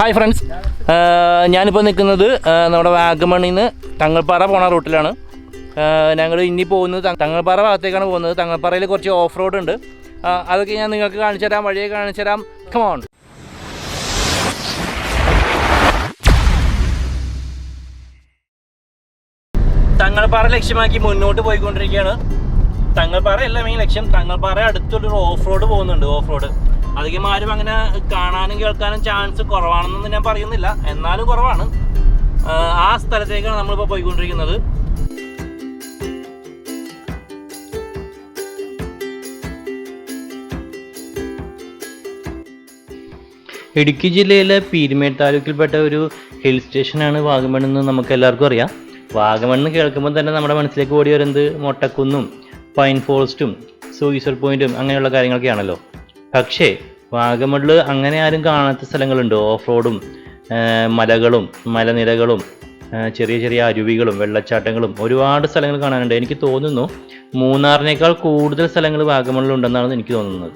Hi friends ഞാനിപ്പോൾ നിൽക്കുന്നത് നമ്മുടെ വാഗമണിൽ നിന്ന് തങ്ങൾപ്പാറ പോണ റൂട്ടിലാണ്. ഞങ്ങൾ ഇനി പോകുന്നത് തങ്ങൾപ്പാറ ഭാഗത്തേക്കാണ് പോകുന്നത്. തങ്ങൾപ്പാറയിൽ കുറച്ച് ഓഫ് റോഡ് ഉണ്ട്. അതൊക്കെ ഞാൻ നിങ്ങൾക്ക് കാണിച്ചു തരാം വഴിയെ കാണിച്ചു തരാം. കമോൺ തങ്ങൾപ്പാറ ലക്ഷ്യമാക്കി മുന്നോട്ട് പോയിക്കൊണ്ടിരിക്കുകയാണ്. തങ്ങൾപ്പാറ അല്ല മെയിൻ ലക്ഷ്യം. തങ്ങൾപ്പാറ അടുത്തൊരു ഓഫ് റോഡ് പോകുന്നുണ്ട് ഓഫ് റോഡ് അധികം ആരും അങ്ങനെ കാണാനും കേൾക്കാനും ചാൻസ് കുറവാണെന്നൊന്നും ഞാൻ പറയുന്നില്ല. എന്നാലും കുറവാണ്. ആ, സ്ഥലത്തേക്കാണ് നമ്മളിപ്പോൾ പോയിക്കൊണ്ടിരിക്കുന്നത്. ഇടുക്കി ജില്ലയിലെ പീരുമേട് താലൂക്കിൽപ്പെട്ട ഒരു ഹിൽ സ്റ്റേഷനാണ് വാഗമൺ എന്ന് നമുക്ക് എല്ലാവർക്കും അറിയാം. വാഗമൺ എന്ന് കേൾക്കുമ്പോൾ തന്നെ നമ്മുടെ മനസ്സിലേക്ക് ഓടി വരുന്നത് മൊട്ടക്കുന്നും പൈൻ ഫോറസ്റ്റും സൂയിസർ പോയിന്റും അങ്ങനെയുള്ള കാര്യങ്ങളൊക്കെയാണല്ലോ. പക്ഷേ വാഗമണിൽ അങ്ങനെ ആരും കാണാത്ത സ്ഥലങ്ങളുണ്ട്. ഓഫ് റോഡും മലകളും മലനിരകളും ചെറിയ ചെറിയ അരുവികളും വെള്ളച്ചാട്ടങ്ങളും ഒരുപാട് സ്ഥലങ്ങൾ കാണാനുണ്ട്. എനിക്ക് തോന്നുന്നു മൂന്നാറിനേക്കാൾ കൂടുതൽ സ്ഥലങ്ങൾ വാഗമണിലുണ്ടെന്നാണ് എനിക്ക് തോന്നുന്നത്.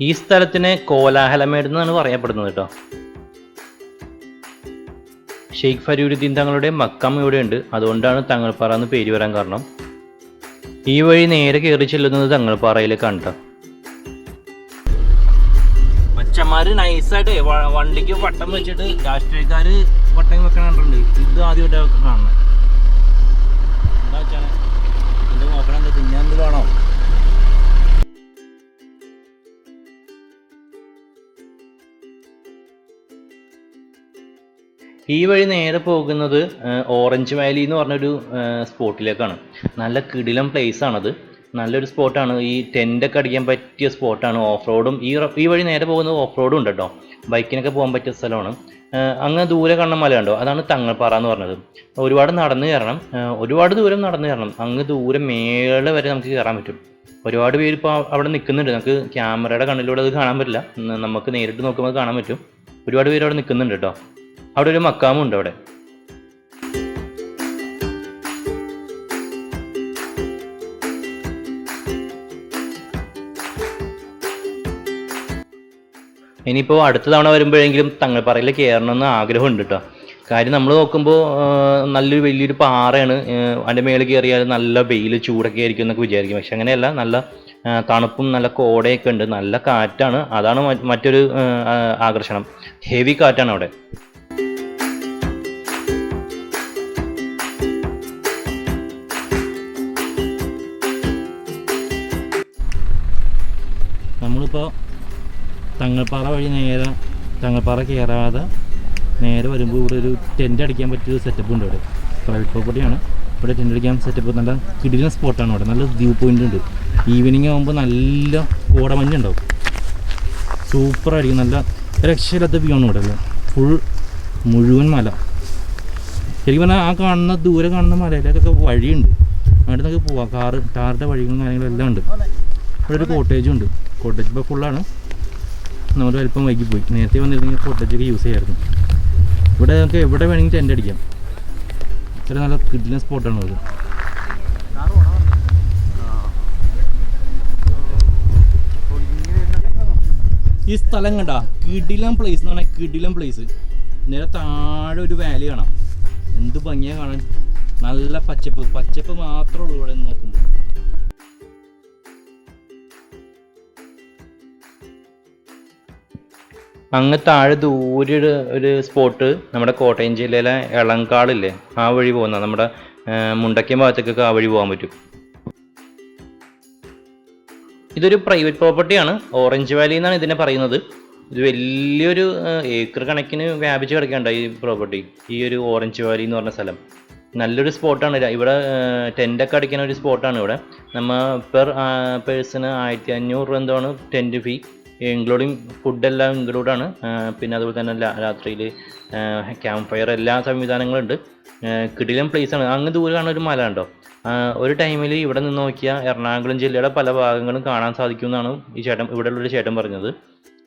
ഈ സ്ഥലത്തിന് കോലാഹലമേട് എന്നാണ് പറയപ്പെടുന്നത് കേട്ടോ. ഷെയ്ഖ് ഫരീദുദ്ദീൻ തങ്ങളുടെ മക്കം ഇവിടെയുണ്ട്. അതുകൊണ്ടാണ് തങ്ങൾപ്പാറ എന്ന് പേര് വരാൻ കാരണം. ഈ വഴി നേരെ കയറി ചെല്ലുന്നത് തങ്ങൾപ്പാറയിൽ കണ്ട? മച്ചന്മാര് നൈസായിട്ട് വണ്ടിക്ക് പട്ടം വെച്ചിട്ട് രാഷ്ട്രീയക്കാര് വട്ടം വെക്കണുണ്ട് ഇത് ആദ്യമായിട്ട് കാണുന്നത് എന്താ വെച്ചാണ് എന്റെ നോക്കണം എന്താ തിന്നാൻ ഈ വഴി നേരെ പോകുന്നത് ഓറഞ്ച് വാലി എന്ന് പറഞ്ഞൊരു സ്പോട്ടിലേക്കാണ്. നല്ല കിടിലം പ്ലേസ് ആണത്. നല്ലൊരു സ്പോട്ടാണ്. ഈ ടെന്റൊക്കെ അടിക്കാൻ പറ്റിയ സ്പോട്ടാണ്. ഓഫ് റോഡും ഈ ഈ വഴി നേരെ പോകുന്നത് ഓഫ് റോഡും ഉണ്ട് കേട്ടോ ബൈക്കിനൊക്കെ പോകാൻ പറ്റിയ സ്ഥലമാണ്. അങ്ങ് ദൂരെ കാണുന്ന മല ഉണ്ടോ അതാണ് തങ്ങൾപ്പാറ എന്ന് പറഞ്ഞത്. ഒരുപാട് നടന്നു കയറണം. ഒരുപാട് ദൂരം നടന്നു കയറണം. അങ്ങ് ദൂരെ മേളെ വരെ നമുക്ക് കയറാൻ പറ്റും. ഒരുപാട് പേര് ഇപ്പോൾ അവിടെ നിൽക്കുന്നുണ്ട് നമുക്ക് ക്യാമറയുടെ കണ്ണിലൂടെ അത് കാണാൻ പറ്റില്ല. നമുക്ക് നേരിട്ട് നോക്കുമ്പോൾ കാണാൻ പറ്റും. ഒരുപാട് പേര് അവിടെ നിൽക്കുന്നുണ്ട് കേട്ടോ. അവിടെ ഒരു മക്കാമും ഉണ്ട് അവിടെ. ഇനിയിപ്പോൾ അടുത്ത തവണ വരുമ്പോഴെങ്കിലും തങ്ങൾപ്പാറയിൽ കയറണമെന്ന് ആഗ്രഹമുണ്ട് കേട്ടോ കാര്യം നമ്മൾ നോക്കുമ്പോൾ നല്ലൊരു വലിയൊരു പാറയാണ്. അതിന്റെ മേളിൽ കയറിയാൽ നല്ല വെയിൽ ചൂടൊക്കെ ആയിരിക്കും എന്നൊക്കെ വിചാരിക്കും. പക്ഷെ അങ്ങനെയല്ല നല്ല തണുപ്പും നല്ല കോടയൊക്കെ ഉണ്ട്. നല്ല കാറ്റാണ്. അതാണ് മറ്റൊരു ആകർഷണം. ഹെവി കാറ്റാണ് അവിടെ. തങ്ങൾപ്പാറ വഴി നേരെ തങ്ങൾപ്പാറ കയറാതെ നേരെ വരുമ്പോൾ ഇവിടെ ഒരു ടെന്റ് അടിക്കാൻ പറ്റിയ സെറ്റപ്പ് ഉണ്ട് ഇവിടെ. പ്രൈവറ്റ് പ്രോപ്പർട്ടിയാണ് ഇവിടെ ടെന്റ് അടിക്കാൻ സെറ്റപ്പ് നല്ല കിടിലൻ സ്പോട്ടാണ് ഇവിടെ. നല്ല വ്യൂ പോയിന്റ് ഉണ്ട്. ഈവനിങ് ആകുമ്പോൾ നല്ല കോടമഞ്ഞുണ്ടാവും സൂപ്പറായിരിക്കും നല്ല രക്ഷയില്ലാത്ത വ്യൂ ആണ് ഇവിടെ. ഫുൾ മുഴുവൻ മല. ശരിക്കും പറഞ്ഞാൽ ആ കാണുന്ന ദൂരെ കാണുന്ന മലയിലേക്കൊക്കെ വഴിയുണ്ട്. അങ്ങോട്ട് നമുക്ക് പോവാം. കാറ് കാറിന്റെ വഴികളും കാര്യങ്ങളും എല്ലാം ഉണ്ട്. ഇവിടെ ഒരു കോട്ടേജും ഉണ്ട്. കോട്ടേജ് ഇപ്പോൾ ഫുള്ളാണ് നമ്മൾ അല്പം വൈകി പോയി നേരത്തെ വന്നിരുന്നെങ്കിൽ ഒക്കെ യൂസ് ചെയ്യായിരുന്നു. ഇവിടെ നമുക്ക് എവിടെ വേണമെങ്കിൽ ടെന്റ് അടിക്കാം. ഇത്ര നല്ല കിഡിലൻ സ്പോട്ടാണ് അത്. ഈ സ്ഥലം കണ്ട കിടിലം പ്ലേസ് എന്ന് പറഞ്ഞാൽ കിടിലം പ്ലേസ് നേരെ താഴെ ഒരു വാലി കാണാം. എന്ത് ഭംഗിയാണ് കാണാൻ. നല്ല പച്ചപ്പ്. പച്ചപ്പ് മാത്രമേ ഉള്ളൂ ഇവിടെ നോക്കുമ്പോൾ അങ്ങ് താഴെ ദൂരെ ഒരു സ്പോട്ട് നമ്മുടെ കോട്ടയം ജില്ലയിലെ എളങ്കാളില്ലേ? ആ വഴി പോകുന്ന നമ്മുടെ മുണ്ടക്കയം ഭാഗത്തേക്കൊക്കെ ആ വഴി പോകാൻ പറ്റും. ഇതൊരു പ്രൈവറ്റ് പ്രോപ്പർട്ടിയാണ് ഓറഞ്ച് വാലി എന്നാണ് ഇതിനെ പറയുന്നത്. ഇത് വലിയൊരു ഏക്കർ കണക്കിന് വ്യാപിച്ച് കിടക്കേണ്ട ഈ പ്രോപ്പർട്ടി ഈ ഒരു ഓറഞ്ച് വാലി എന്ന് പറഞ്ഞ സ്ഥലം. നല്ലൊരു സ്പോട്ടാണ് ഇവിടെ ടെന്റൊക്കെ അടിക്കുന്ന ഒരു സ്പോട്ടാണ് ഇവിടെ. നമ്മൾ പെർ പേഴ്സണ് ആയിരത്തി അഞ്ഞൂറ് രൂപ എന്താണ് ടെന്റ് ഫീ ഇൻക്ലൂഡിങ് ഫുഡെല്ലാം ഇൻക്ലൂഡാണ് പിന്നെ അതുപോലെ തന്നെ രാത്രിയിൽ ക്യാമ്പ് ഫയർ എല്ലാ സംവിധാനങ്ങളും ഉണ്ട് കിടിലം ആണ്. അങ്ങ് ദൂരെ കാണുന്ന ഒരു മല ഉണ്ടോ ഒരു ടൈമിൽ ഇവിടെ നിന്ന് നോക്കിയാൽ എറണാകുളം ജില്ലയുടെ പല ഭാഗങ്ങളും കാണാൻ സാധിക്കും എന്നാണ് ഈ ചേട്ടൻ ഇവിടെയുള്ളൊരു ചേട്ടൻ പറഞ്ഞത്.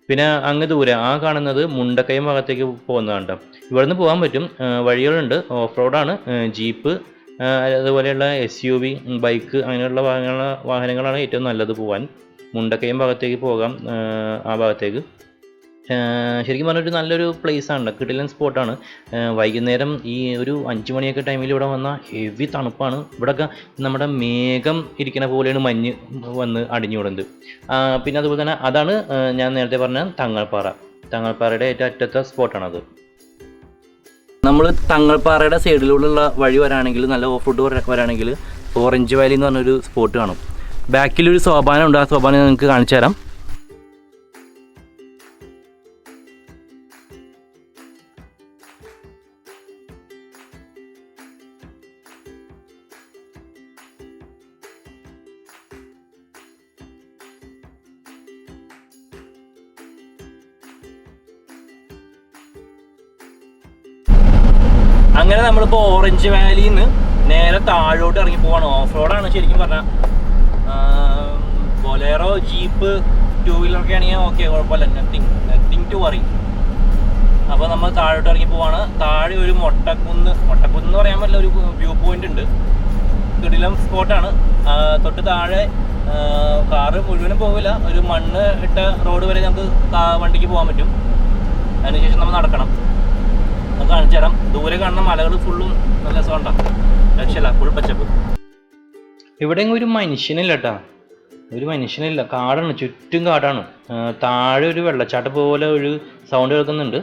പിന്നെ അങ്ങ് ദൂരെ ആ കാണുന്നത് മുണ്ടക്കയം ഭാഗത്തേക്ക് പോകുന്നതാണ് ഇവിടെ ഇവിടുന്ന് പോകാൻ പറ്റും. വഴികളുണ്ട്. ഓഫ് റോഡാണ് ജീപ്പ് അതുപോലെയുള്ള എസ് യു വി ബൈക്ക് അങ്ങനെയുള്ള വാഹനങ്ങള വാഹനങ്ങളാണ് ഏറ്റവും നല്ലത് പോകാൻ മുണ്ടക്കയം ഭാഗത്തേക്ക് പോകാം ആ, ഭാഗത്തേക്ക്. ശരിക്കും പറഞ്ഞൊരു നല്ലൊരു place ആണ് കിടിലൻ സ്പോട്ടാണ് വൈകുന്നേരം ഈ ഒരു അഞ്ച് മണിയൊക്കെ ടൈമിൽ ഇവിടെ വന്നാൽ ഹെവി തണുപ്പാണ്. ഇവിടെയൊക്കെ നമ്മുടെ മേഘം ഇരിക്കുന്ന പോലെയാണ് മഞ്ഞ് വന്ന് അടിഞ്ഞുവിടുന്നത് പിന്നെ അതുപോലെ തന്നെ അതാണ് ഞാൻ നേരത്തെ പറഞ്ഞ തങ്ങൾപ്പാറ. തങ്ങൾപ്പാറയുടെ ഏറ്റവും അറ്റത്തെ സ്പോട്ടാണത് നമ്മൾ തങ്ങൾപ്പാറയുടെ സൈഡിലൂടെയുള്ള വഴി വരാണെങ്കിൽ നല്ല ഓഫ് റോഡ് വരാണെങ്കിൽ ഓറഞ്ച് വാലി എന്ന് പറഞ്ഞൊരു സ്പോട്ട് കാണും. ബാക്കിലൊരു സോപാനം ഉണ്ട്. ആ സോപാനം നിങ്ങൾക്ക് കാണിച്ചു തരാം. അങ്ങനെ നമ്മളിപ്പോൾ ഓറഞ്ച് വാലിയിൽ നിന്ന് നേരെ താഴോട്ട് ഇറങ്ങി പോവാണ്. ഓഫ് റോഡാണ് ശരിക്കും പറഞ്ഞാൽ ബൊലേറോ ജീപ്പ് ടൂ വീലറൊക്കെ ആണെങ്കിൽ ഓക്കെ കുഴപ്പമില്ല. നത്തിങ് നത്തിങ് ടു വറി അപ്പോൾ നമ്മൾ താഴോട്ട് ഇറങ്ങി പോവാണ്. താഴെ ഒരു മൊട്ടക്കുന്ന് മൊട്ടക്കുന്ന് എന്ന് പറയാൻ പറ്റില്ല ഒരു വ്യൂ പോയിന്റ് ഉണ്ട്. കിടിലം സ്പോട്ടാണ് തൊട്ട് താഴെ കാറ് മുഴുവനും പോവില്ല. ഒരു മണ്ണ് ഇട്ട റോഡ് വരെ നമുക്ക് വണ്ടിക്ക് പോകാൻ പറ്റും. അതിനുശേഷം നമ്മൾ നടക്കണം. നമുക്ക് കാണിച്ചു തരാം. ദൂരെ കാണുന്ന മലകൾ ഫുള്ളും നല്ല സോണ്ടാണ് രക്ഷയില്ല ഫുൾ പച്ചപ്പ്. ഇവിടെ ഒരു മനുഷ്യനില്ല കേട്ടാ ഒരു മനുഷ്യനില്ല കാടാണ് ചുറ്റും കാടാണ്. താഴെ ഒരു വെള്ളച്ചാട്ട പോലെ ഒരു സൗണ്ട് കേൾക്കുന്നുണ്ട്.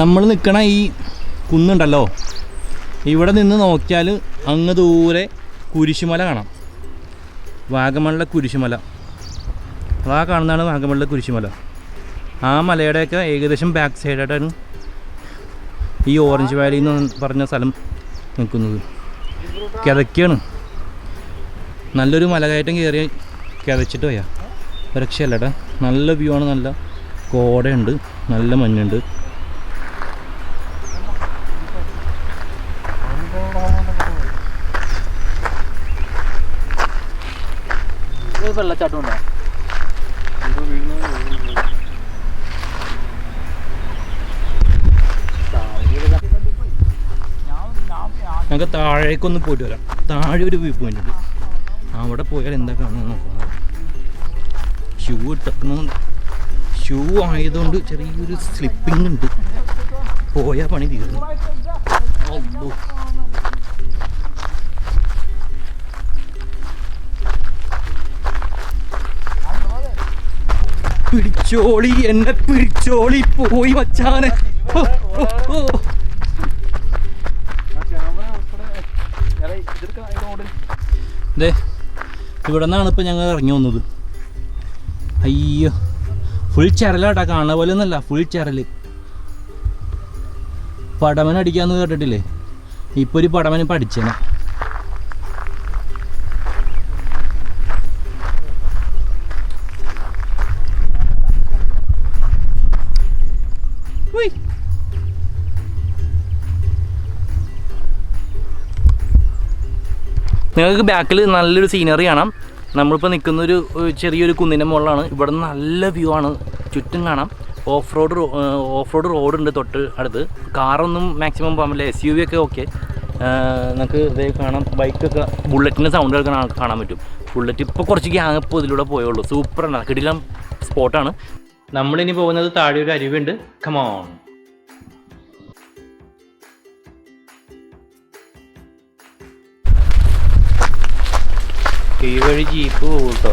നമ്മൾ നിൽക്കണ ഈ കുന്നുണ്ടല്ലോ ഇവിടെ നിന്ന് നോക്കിയാൽ അങ്ങ് ദൂരെ കുരിശുമല കാണാം. വാഗമണിലെ കുരിശുമല. ആ കാണുന്നതാണ് വാഗമണിലെ കുരിശുമല. ആ മലയുടെയൊക്കെ ഏകദേശം ബാക്ക് സൈഡായിട്ടാണ് ഈ ഓറഞ്ച് വാലി എന്ന് പറഞ്ഞ സ്ഥലം നിൽക്കുന്നത്. കിതയ്ക്കാണ്. നല്ലൊരു മലകയറ്റം കയറി കിതച്ചിട്ട് പോയാ. രക്ഷയല്ലേട്ടാ നല്ല വ്യൂ ആണ് നല്ല കോടയുണ്ട് നല്ല മഞ്ഞുണ്ട്. വെള്ളച്ചാട്ടം ഉണ്ടോ? ഞങ്ങൾക്ക് താഴേക്കൊന്ന് പോയിട്ട് വരാം. താഴെ ഒരു വ്യൂ പോയിന്റ് ഉണ്ട്. അവിടെ പോയാൽ എന്താ കാണുന്നത് നോക്കാം. ഷൂ ഇട്ടക്കണം ഷൂ ആയതുകൊണ്ട് ചെറിയൊരു സ്ലിപ്പിംഗ് ഉണ്ട്. പോയാൽ പണി തീർന്നു. പിടിച്ചോളി എന്നെ പിടിച്ചോളി പോയി മച്ചാനെ. ഓ, ഓ, ദേ ഇവിടെ നിന്നാണ് ഇപ്പം ഞങ്ങൾ ഇറങ്ങി വന്നത്. അയ്യോ ഫുൾ ചരലാട്ടാ കാണുന്ന പോലെ ഒന്നല്ല ഫുൾ ചിരൽ പടമൻ അടിക്കാന്ന് കേട്ടിട്ടില്ലേ? ഇപ്പൊ ഒരു പടമന് പഠിച്ചേനെ. നിങ്ങൾക്ക് ബാക്കിൽ നല്ലൊരു സീനറി കാണാം. നമ്മളിപ്പോൾ നിൽക്കുന്ന ഒരു ചെറിയൊരു കുന്നിന്റെ മുകളിലാണ്. ഇവിടെ നല്ല വ്യൂ ആണ്. ചുറ്റും കാണാം. ഓഫ് റോഡ് ഓഫ് റോഡ് റോഡുണ്ട് തൊട്ട് അടുത്ത്. കാറൊന്നും മാക്സിമം പോകാൻ എസ് യു വി ഒക്കെ ഓക്കെ നമുക്ക് ഇതേ കാണാം. ബൈക്കൊക്കെ ബുള്ളറ്റിന്റെ സൗണ്ട് കേൾക്കാൻ കാണാൻ പറ്റും. ബുള്ളറ്റ് ഇപ്പോൾ കുറച്ച് ഗ്യാങ് ഇപ്പോൾ ഇതിലൂടെ പോയുള്ളൂ. സൂപ്പറാണ് കിടിലം സ്പോട്ടാണ് നമ്മളിനി പോകുന്നത് താഴെ ഒരു അരുവിയുണ്ട് കമോൺ ഈ വഴി ജീപ്പ് പോകും കേട്ടോ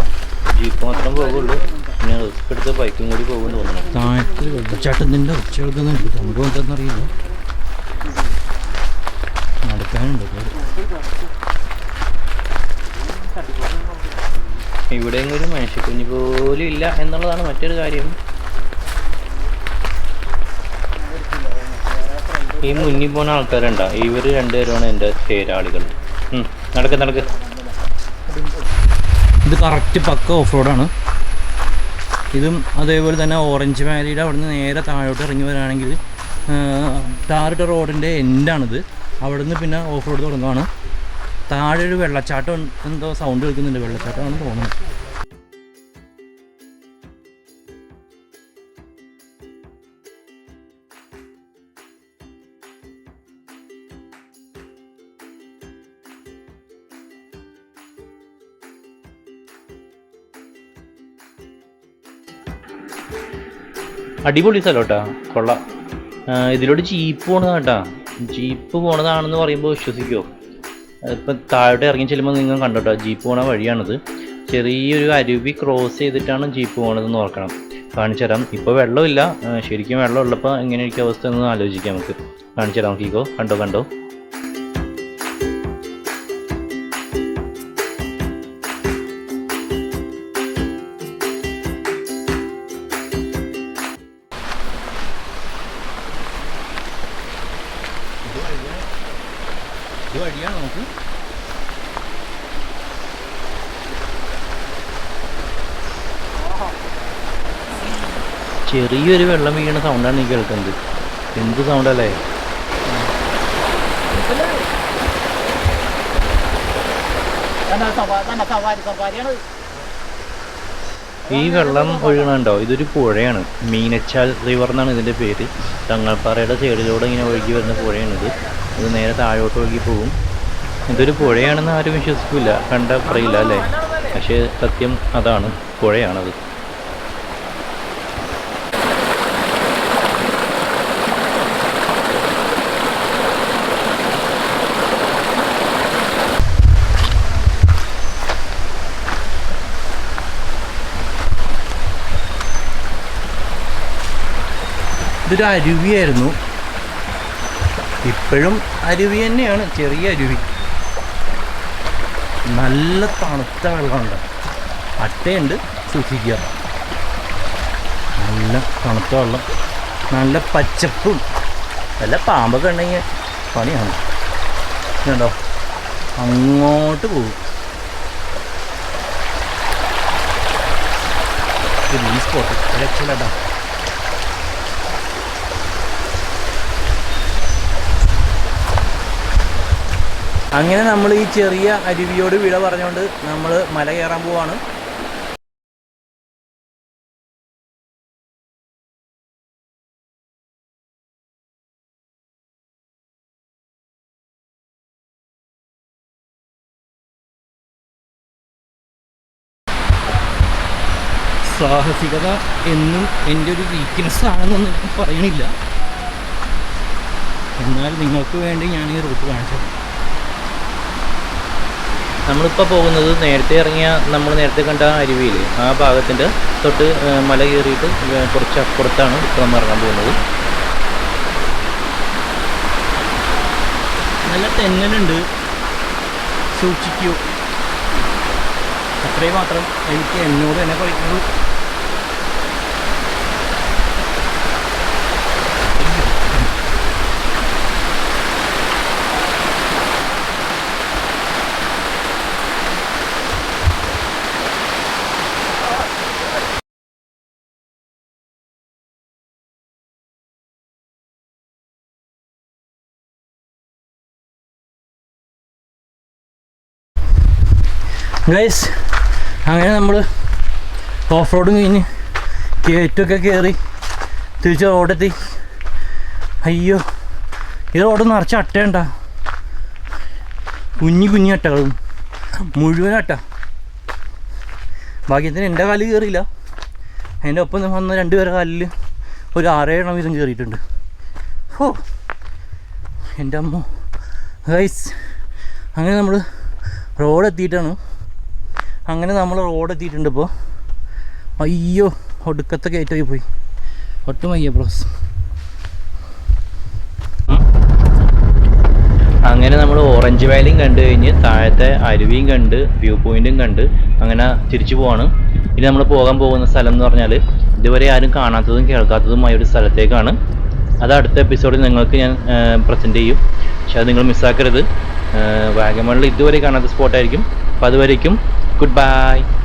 ജീപ്പ് മാത്രം പോകുള്ളൂ പിന്നെ റിസ്ക് എടുത്ത് ബൈക്കും കൂടി പോകും തോന്നുന്നു. താഴത്ത് വെള്ളച്ചാട്ടത്തിന്റെ ഒച്ച സംഭവം എന്താണെന്നറിയില്ല നടക്കാനുണ്ട് ഇവിടെ ഒരു മനുഷ്യക്കുഞ്ഞ് പോലും ഇല്ല എന്നുള്ളതാണ് മറ്റൊരു കാര്യം. ഈ മുന്നിൽ പോകുന്ന ആൾക്കാരുണ്ടോ? ഇവർ രണ്ടുപേരുമാണ് എന്റെ ചേരാളികൾ. നടക്ക് നടക്ക്. ഇത് കറക്റ്റ് പക്ക ഓഫ് റോഡാണ് ഇതും അതേപോലെ തന്നെ ഓറഞ്ച് വാലിയുടെ അവിടെ നിന്ന് നേരെ താഴോട്ട് ഇറങ്ങി വരാണെങ്കിൽ ടാറിട്ട റോഡിന്റെ എൻഡാണിത് അവിടെ നിന്ന് പിന്നെ ഓഫ് റോഡ് തുടങ്ങുകയാണ് താഴെ ഒരു വെള്ളച്ചാട്ടം എന്തോ സൗണ്ട് കേൾക്കുന്നുണ്ട്. വെള്ളച്ചാട്ടമാണെന്ന് തോന്നുന്നു. അടിപൊളി സ്ഥലം കേട്ടാ. കൊള്ളാം. ഇതിലൂടെ ജീപ്പ് പോണതാണ് കേട്ടാ. ജീപ്പ് പോണതാണെന്ന് പറയുമ്പോൾ വിശ്വസിക്കോ. ഇപ്പം താഴോട്ട് ഇറങ്ങി ചെല്ലുമ്പോൾ നിങ്ങൾ കണ്ടോട്ടോ ജീപ്പ് പോണ വഴിയാണിത്. ചെറിയൊരു അരുവി ക്രോസ് ചെയ്തിട്ടാണ് ജീപ്പ് പോണതെന്ന് ഓർക്കണം. കാണിച്ചു തരാം. ഇപ്പോൾ വെള്ളമില്ല. ശരിക്കും വെള്ളം ഉള്ളപ്പോൾ എങ്ങനെയായിരിക്കും അവസ്ഥ എന്ന് ആലോചിക്കാം നമുക്ക്. കാണിച്ചു തരാം നോക്കിക്കോ. കണ്ടോ കണ്ടോ? നമുക്ക് ചെറിയൊരു വെള്ളം വീണ സൗണ്ടാണ് ഈ കേൾക്കുന്നത്. എന്ത് സൗണ്ടല്ലേ ഈ വെള്ളം ഒഴുകണുണ്ടോ? ഇതൊരു പുഴയാണ്. മീനച്ചാൽ റിവർ എന്നാണ് ഇതിന്റെ പേര്. തങ്ങൾപ്പാറയുടെ സൈഡിലൂടെ ഇങ്ങനെ ഒഴുകി വരുന്ന പുഴയാണിത്. ഇത് നേരെ താഴോട്ട് ഒഴുകി പോകും. ഇതൊരു പുഴയാണെന്ന് ആരും വിശ്വസിക്കില്ല കണ്ട പറയില്ല അല്ലേ? പക്ഷേ സത്യം അതാണ്. പുഴയാണത്. ഇതൊരു അരുവിയായിരുന്നു. ഇപ്പോഴും അരുവി തന്നെയാണ്. ചെറിയ അരുവി. നല്ല തണുത്ത വെള്ളമുണ്ട്. അട്ടയുണ്ട് സൂക്ഷിക്കുക. നല്ല തണുത്ത വെള്ളം നല്ല പച്ചപ്പും നല്ല പാമ്പൊക്കെ ഉണ്ടെങ്കിൽ പണിയാണ്. കണ്ടോ? അങ്ങോട്ട് പോകും. ഈ സ്പോട്ട് രക്ഷയില്ലാട്ടാ അങ്ങനെ നമ്മൾ ഈ ചെറിയ അരുവിയോട് വിട പറഞ്ഞുകൊണ്ട് നമ്മൾ മല കയറാൻ പോവാണ്. സാഹസികത എന്നും എന്റെ ഒരു വീക്ക്നെസ് ആണെന്നൊന്നും പറയണില്ല. എന്നാൽ നിങ്ങൾക്ക് വേണ്ടി ഞാൻ ഈ റൂട്ട് കാണിച്ചത് നമ്മളിപ്പോൾ പോകുന്നത് നേരത്തെ ഇറങ്ങിയ നമ്മൾ നേരത്തെ കണ്ട അരുവിയിൽ ആ ഭാഗത്തിന്റെ തൊട്ട് മല കയറിയിട്ട് കുറച്ച് അപ്പുറത്താണ് ഇപ്പോൾ നമ്മൾ ഇറങ്ങാൻ പോകുന്നത്. നല്ല തെന്നലുണ്ട്. സൂക്ഷിക്കൂ. അത്രയും മാത്രം എനിക്ക് എന്നോട് തന്നെ പറയുന്നത് ഗൈസ് അങ്ങനെ നമ്മൾ ഓഫ് റോഡും കഴിഞ്ഞ് കേറ്റൊക്കെ കയറി തിരിച്ച് റോഡെത്തി അയ്യോ ഈ റോഡ് നിറച്ച അട്ടയുണ്ട കുഞ്ഞു കുഞ്ഞു അട്ടകളും മുഴുവൻ അട്ട. ഭാഗ്യത്തിന് എന്റെ കാൽ കയറിയില്ല എന്റെ ഒപ്പം വന്ന രണ്ടുപേരെ കാലിൽ ഒരു ആറേഴെണ്ണം വീതം കയറിയിട്ടുണ്ട് ഹോ എന്റെ അമ്മ. ഗൈസ് അങ്ങനെ നമ്മൾ റോഡ് എത്തിയിട്ടാണ്. അങ്ങനെ നമ്മൾ റോഡ് എത്തിയിട്ടുണ്ട് ഇപ്പോൾ അയ്യോ ഒടുക്കത്തെ കയറ്റമായി പോയി ഒട്ടും വയ്യ ബ്രോസ് അങ്ങനെ നമ്മൾ ഓറഞ്ച് വാലിയും കണ്ടു കഴിഞ്ഞ് താഴത്തെ അരുവിയും കണ്ട് വ്യൂ പോയിന്റും കണ്ട് അങ്ങനെ തിരിച്ചു പോവാണ്. ഇനി നമ്മൾ പോകാൻ പോകുന്ന സ്ഥലം എന്ന് പറഞ്ഞാൽ ഇതുവരെ ആരും കാണാത്തതും കേൾക്കാത്തതുമായ ഒരു സ്ഥലത്തേക്കാണ്. അത് അടുത്ത എപ്പിസോഡിൽ നിങ്ങൾക്ക് ഞാൻ പ്രസന്റ് ചെയ്യും. പക്ഷെ അത് നിങ്ങൾ മിസ്സാക്കരുത് വാഗമണിൽ ഇതുവരെ കാണാത്ത സ്പോട്ടായിരിക്കും അപ്പോൾ അതുവരേക്കും goodbye.